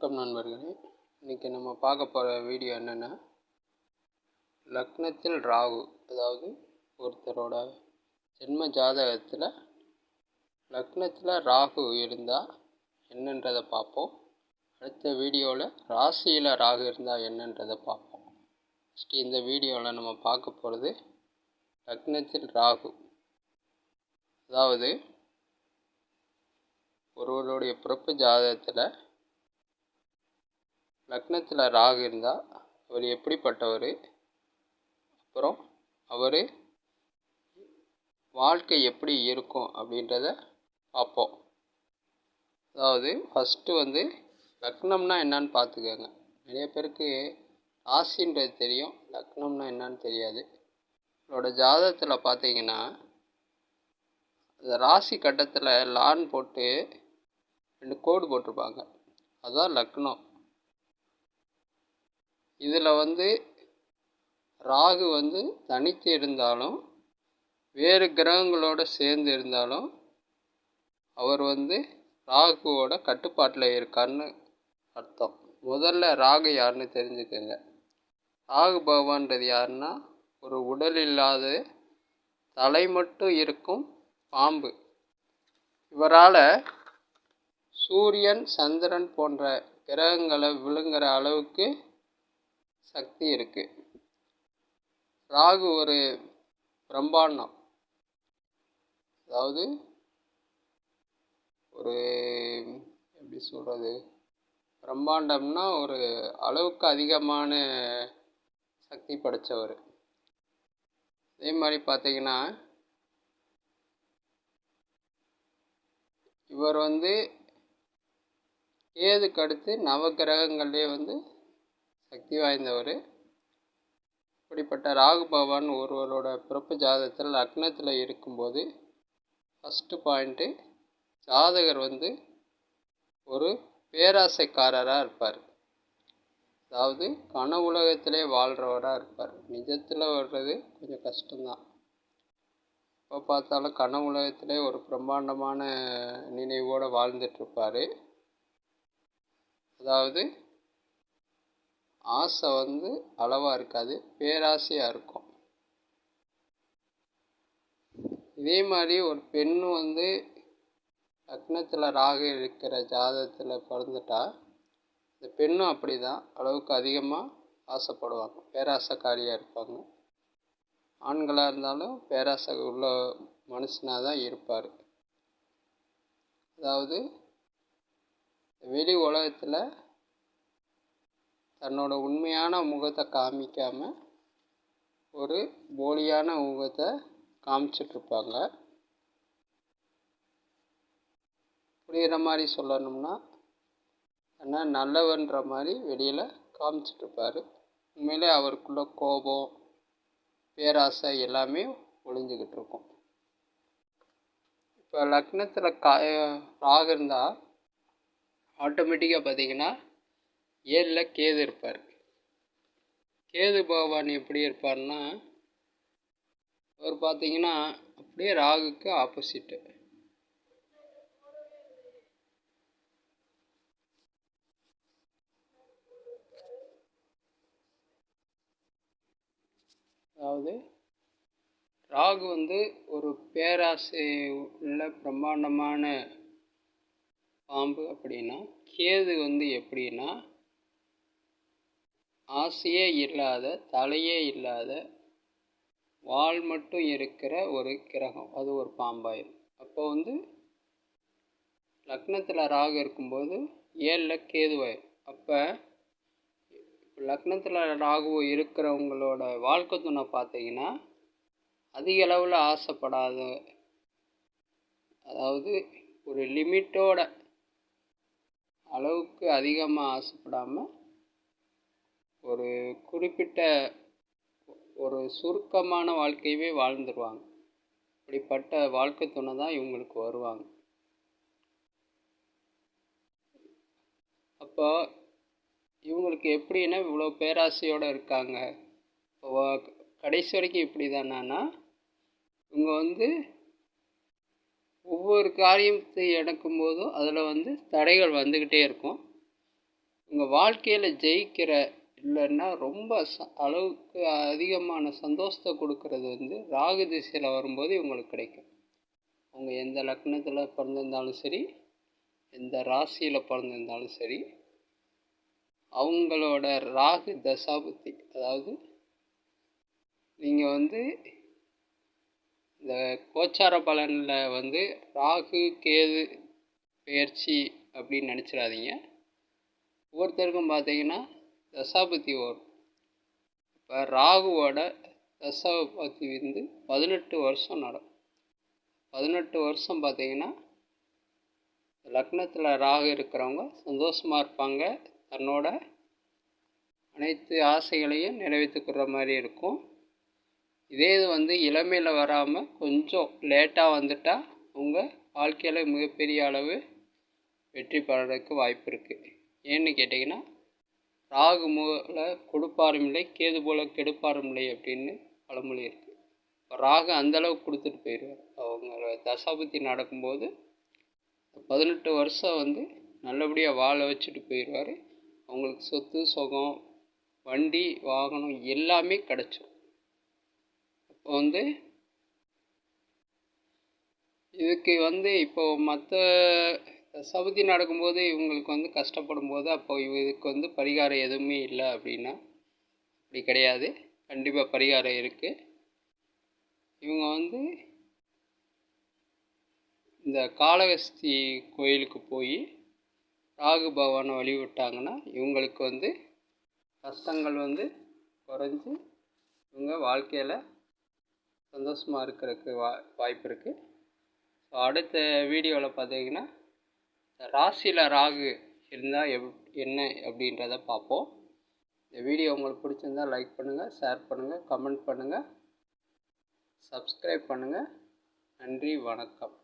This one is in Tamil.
வணக்கம் நண்பர்களே. இன்றைக்கி நம்ம பார்க்க போகிற வீடியோ என்னென்னா லக்னத்தில் ராகு. அதாவது ஒருத்தரோட ஜென்ம ஜாதகத்தில் லக்னத்தில் ராகு இருந்தால் என்னன்றதை பார்ப்போம். அடுத்த வீடியோவில் ராசியில் ராகு இருந்தால் என்னன்றதை பார்ப்போம். ஃபஸ்ட்டு இந்த வீடியோவில் நம்ம பார்க்க போகிறது லக்னத்தில் ராகு. அதாவது ஒருவருடைய பிறப்பு ஜாதகத்தில் லக்னத்தில் ராகு இருந்தால் அவர் எப்படிப்பட்டவர்? அப்புறம் அவர் வாழ்க்கை எப்படி இருக்கும் அப்படின்றத பார்ப்போம். அதாவது ஃபஸ்ட்டு வந்து லக்னம்னா என்னன்னு பார்த்துக்கோங்க. நிறைய பேருக்கு ராசின்றது தெரியும். லக்னம்னா என்னன்னு தெரியாது. உங்களோட ஜாதகத்தில் பார்த்தீங்கன்னா அந்த ராசி கட்டத்தில் லான் போட்டு ரெண்டு கோடு போட்டிருப்பாங்க. அதுதான் லக்னம். இதில் வந்து ராகு வந்து தனித்து இருந்தாலும் வேறு கிரகங்களோடு சேர்ந்து இருந்தாலும் அவர் வந்து ராகுவோட கட்டுப்பாட்டில் இருக்கான்னு அர்த்தம். முதல்ல ராகு யாருன்னு தெரிஞ்சுக்கோங்க. ராகு பகவான்றது யாருன்னா ஒரு உடல் இல்லாத தலை மட்டும் இருக்கும் பாம்பு. இவரால் சூரியன் சந்திரன் போன்ற கிரகங்களை விழுங்குற அளவுக்கு சக்தி இருக்குது ராகு ஒரு பிரம்மாண்டம். அதாவது ஒரு எப்படி சொல்கிறது பிரம்மாண்டம்னா ஒரு அளவுக்கு அதிகமான சக்தி படைத்தவர் அதே மாதிரி பார்த்தீங்கன்னா இவர் வந்து கேதுக்கு அடுத்து நவகிரகங்கள்லேயே வந்து சக்தி வாய்ந்தவர். இப்படிப்பட்ட ராகு பகவான் ஒருவரோட பிறப்பு ஜாதகத்தில் லக்னத்தில் இருக்கும்போது ஃபஸ்ட்டு பாயிண்ட்டு ஜாதகர் வந்து ஒரு பேராசைக்காரராக இருப்பார். அதாவது கன உலகத்திலே வாழ்கிறவராக இருப்பார். நிஜத்தில் வர்றது கொஞ்சம் கஷ்டம்தான். இப்போ பார்த்தாலும் கன உலகத்திலே ஒரு பிரம்மாண்டமான நினைவோடு வாழ்ந்துட்டுருப்பார் அதாவது ஆசை வந்து அளவாக இருக்காது பேராசையாக இருக்கும். இதே மாதிரி ஒரு பெண் வந்து லக்னத்தில் ராகு இருக்கிற ஜாதகத்தில் பிறந்துட்டா இந்த பெண்ணும் அப்படி தான் அளவுக்கு அதிகமாக ஆசைப்படுவாங்க. பேராசைக்காரியாக இருப்பாங்க. ஆண்களாக இருந்தாலும் பேராசை உள்ள மனுஷனாக தான் இருப்பார். அதாவது வெளி உலகத்தில் தன்னோட உண்மையான முகத்தை காமிக்காமல் ஒரு போலியான முகத்தை காமிச்சிட்ருப்பாங்க. புரிகிற மாதிரி சொல்லணும்னா ஆனால் நல்லவன்ற மாதிரி வெளியில் காமிச்சிட்ருப்பார். உண்மையிலே அவருக்குள்ள கோபம் பேராசை எல்லாமே ஒளிஞ்சிக்கிட்டு இருக்கும் இப்போ லக்னத்தில் கா ராகு இருந்தால் ஆட்டோமேட்டிக்காக பார்த்தீங்கன்னா ஏழில் கேது இருப்பார். கேது பகவான் எப்படி இருப்பார்னா அவர் பார்த்தீங்கன்னா அப்படியே ராகுக்கு ஆப்போசிட்டு அதாவது ராகு வந்து ஒரு பேராசை உள்ள பிரம்மாண்டமான பாம்பு அப்படின்னா கேது வந்து எப்படின்னா ஆசையே இல்லாத தலையே இல்லாத வால் மட்டும் இருக்கிற ஒரு கிரகம். அது ஒரு பாம்பாயிரும் அப்போ வந்து லக்னத்தில் ராகு இருக்கும்போது ஏழில் கேதுவாயிரும் அப்போ லக்னத்தில் ராகு இருக்கிறவங்களோட வாழ்க்கை துணை பார்த்தீங்கன்னா அதிக அளவில் ஆசைப்படாத அதாவது ஒரு லிமிட்டோட அளவுக்கு அதிகமாக ஆசைப்படாமல் ஒரு குறிப்பிட்ட ஒரு சுருக்கமான வாழ்க்கையவே வாழ்ந்துருவாங்க. இப்படிப்பட்ட வாழ்க்கை துணை தான் இவங்களுக்கு வருவாங்க. அப்போ இவங்களுக்கு எப்படின்னா இவ்வளோ பேராசையோடு இருக்காங்க? இப்போ கடைசி வரைக்கும் இப்படி தானா இவங்க வந்து ஒவ்வொரு காரியத்தை எடுக்கும்போதும் அதில் வந்து தடைகள் வந்துக்கிட்டே இருக்கும். உங்கள் வாழ்க்கையில் ஜெயிக்கிற இல்லைன்னா ரொம்ப ச அளவுக்கு அதிகமான சந்தோஷத்தை கொடுக்கறது வந்து ராகு திசையில் வரும்போது இவங்களுக்கு கிடைக்கும். அவங்க எந்த லக்னத்தில் பிறந்திருந்தாலும் சரி எந்த ராசியில் பிறந்திருந்தாலும் சரி அவங்களோட ராகு தசாபுத்தி அதாவது நீங்கள் வந்து இந்த கோச்சார பலனில் வந்து ராகு கேது பெயர்ச்சி அப்படின்னு நினச்சிடாதீங்க. ஒவ்வொருத்தருக்கும் பார்த்தீங்கன்னா தசாபதி வரும் இப்போ ராகுவோட தசாபதி வந்து பதினெட்டு வருஷம் நடக்கும் பதினெட்டு வருஷம் பார்த்தீங்கன்னா லக்னத்தில் ராகு இருக்கிறவங்க சந்தோஷமாக இருப்பாங்க. தன்னோட அனைத்து ஆசைகளையும் நிறைவேற்றிக்கிற மாதிரி இருக்கும். இதே இது வந்து இளமையில் வராமல் கொஞ்சம் லேட்டாக வந்துட்டால் அவங்க வாழ்க்கையில் மிகப்பெரிய அளவு வெற்றி பெறதுக்கு வாய்ப்பு இருக்குது ஏன்னு கேட்டிங்கன்னா ராகு மூல கொடுப்பாருமில்லை கேது போல கெடுப்பாரும் இல்லை அப்படின்னு பழமொழி இருக்குது இப்போ ராகு அந்தளவுக்கு கொடுத்துட்டு போயிடுவார் அவங்க தசாபுத்தி நடக்கும்போது பதினெட்டு வருஷம் வந்து நல்லபடியாக வாழ வச்சுட்டு போயிடுவார் அவங்களுக்கு சொத்து சுகம் வண்டி வாகனம் எல்லாமே கிடச்சிரும். அப்போ வந்து இதுக்கு வந்து இப்போ மற்ற சவுதி நடக்கும்போது இவங்களுக்கு வந்து கஷ்டப்படும் போது அப்போ இதுக்கு வந்து பரிகாரம் எதுவுமே இல்லை அப்படின்னா அப்படி கிடையாது. கண்டிப்பாக பரிகாரம் இருக்குது இவங்க வந்து இந்த காளகஸ்தி கோயிலுக்கு போய் ராகு பகவானை வழிபட்டாங்கன்னா இவங்களுக்கு வந்து கஷ்டங்கள் வந்து குறைஞ்சி இவங்க வாழ்க்கையில் சந்தோஷமாக இருக்கிறதுக்கு வா வாய்ப்பு இருக்குது ஸோ அடுத்த வீடியோவில் பார்த்தீங்கன்னா ராசியில் ராகு இருந்தால் எப் என்ன அப்படின்றத பார்ப்போம். இந்த வீடியோ உங்களுக்கு பிடிச்சிருந்தால் லைக் பண்ணுங்கள் ஷேர் பண்ணுங்கள் கமெண்ட் பண்ணுங்கள் சப்ஸ்கிரைப் பண்ணுங்கள் நன்றி வணக்கம்.